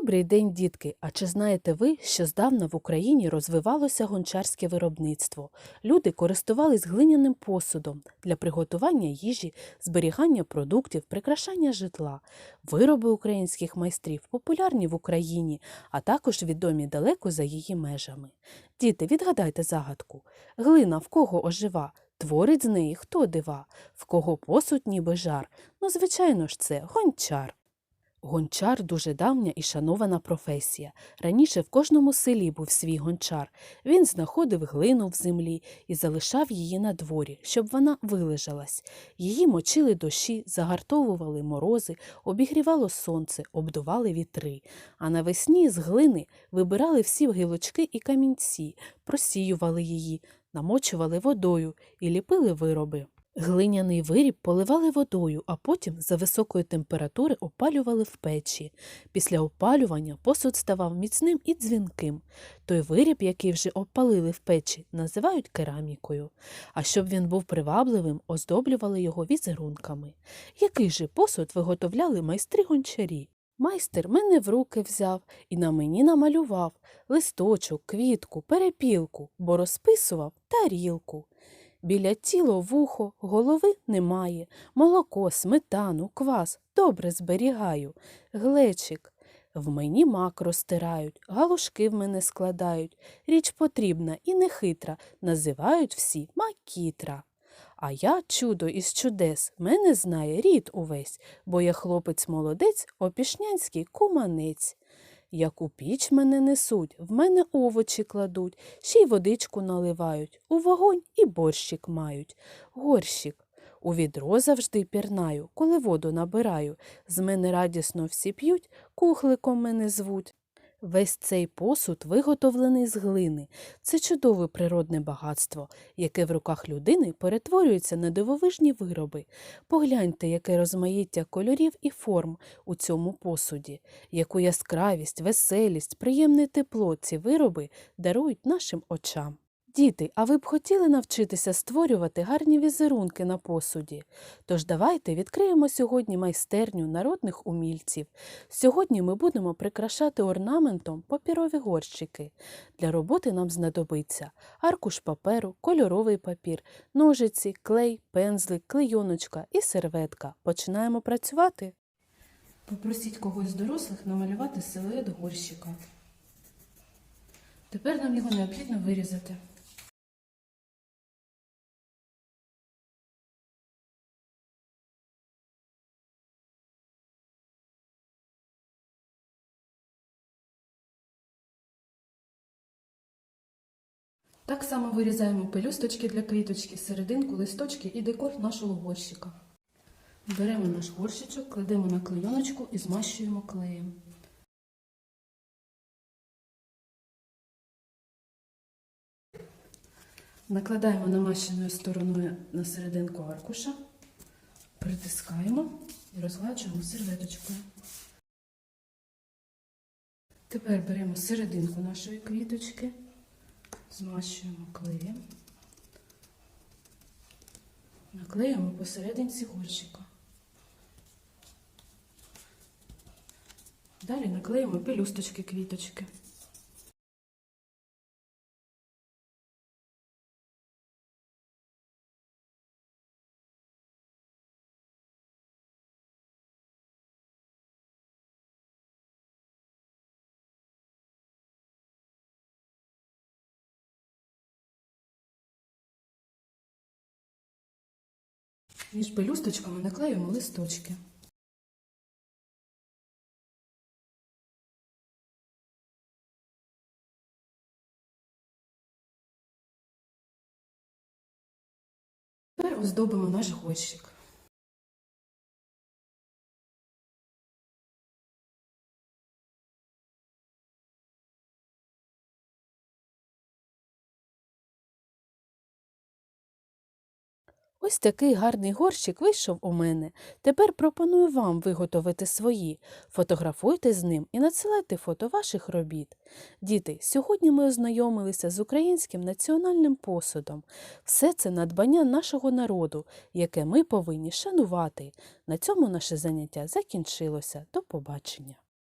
Добрий день, дітки! А чи знаєте ви, що здавна в Україні розвивалося гончарське виробництво? Люди користувались глиняним посудом для приготування їжі, зберігання продуктів, прикрашання житла. Вироби українських майстрів популярні в Україні, а також відомі далеко за її межами. Діти, відгадайте загадку. Глина в кого ожива? Творить з неї хто дива? В кого посуд ніби жар? Ну, звичайно ж, це гончар. Гончар дуже давня і шанована професія. Раніше в кожному селі був свій гончар. Він знаходив глину в землі і залишав її на дворі, щоб вона вилежалась. Її мочили дощі, загартовували морози, обігрівало сонце, обдували вітри. А навесні з глини вибирали всі гілочки і камінці, просіювали її, намочували водою і ліпили вироби. Глиняний виріб поливали водою, а потім за високої температури опалювали в печі. Після опалювання посуд ставав міцним і дзвінким. Той виріб, який вже опалили в печі, називають керамікою. А щоб він був привабливим, оздоблювали його візерунками. Який же посуд виготовляли майстри гончарі? Майстер мене в руки взяв і на мені намалював листочок, квітку, перепілку, бо розписував тарілку. Біля тіло вухо, голови немає, молоко, сметану, квас добре зберігаю, глечик. В мені мак розтирають, галушки в мене складають. Річ потрібна і нехитра, називають всі макітра. А я чудо із чудес, мене знає рід увесь, бо я хлопець молодець, опішнянський куманець. Як у піч мене несуть, в мене овочі кладуть, ще й водичку наливають, у вогонь і борщик мають. Горщик. У відро завжди пірнаю, коли воду набираю. З мене радісно всі п'ють, кухликом мене звуть. Весь цей посуд виготовлений з глини. Це чудове природне багатство, яке в руках людини перетворюється на дивовижні вироби. Погляньте, яке розмаїття кольорів і форм у цьому посуді, яку яскравість, веселість, приємне тепло ці вироби дарують нашим очам. Діти, а ви б хотіли навчитися створювати гарні візерунки на посуді? Тож давайте відкриємо сьогодні майстерню народних умільців. Сьогодні ми будемо прикрашати орнаментом папірові горщики. Для роботи нам знадобиться аркуш паперу, кольоровий папір, ножиці, клей, пензлик, клейоночка і серветка. Починаємо працювати. Попросіть когось з дорослих намалювати силует горщика. Тепер нам його необхідно вирізати. Так само вирізаємо пелюсточки для квіточки, серединку, листочки і декор нашого горщика. Беремо наш горщичок, кладемо на клейоночку і змащуємо клеєм. Накладаємо намащеною стороною на серединку аркуша, притискаємо і розгладжуємо серветочкою. Тепер беремо серединку нашої квіточки, змащуємо клеєм, наклеїмо посерединці горщика. Далі наклеїмо пелюсточки квіточки. Між пелюсточками наклеюємо листочки. Тепер оздобимо наш горщик. Ось такий гарний горщик вийшов у мене. Тепер пропоную вам виготовити свої. Фотографуйте з ним і надсилайте фото ваших робіт. Діти, сьогодні ми ознайомилися з українським національним посудом. Все це надбання нашого народу, яке ми повинні шанувати. На цьому наше заняття закінчилося. До побачення.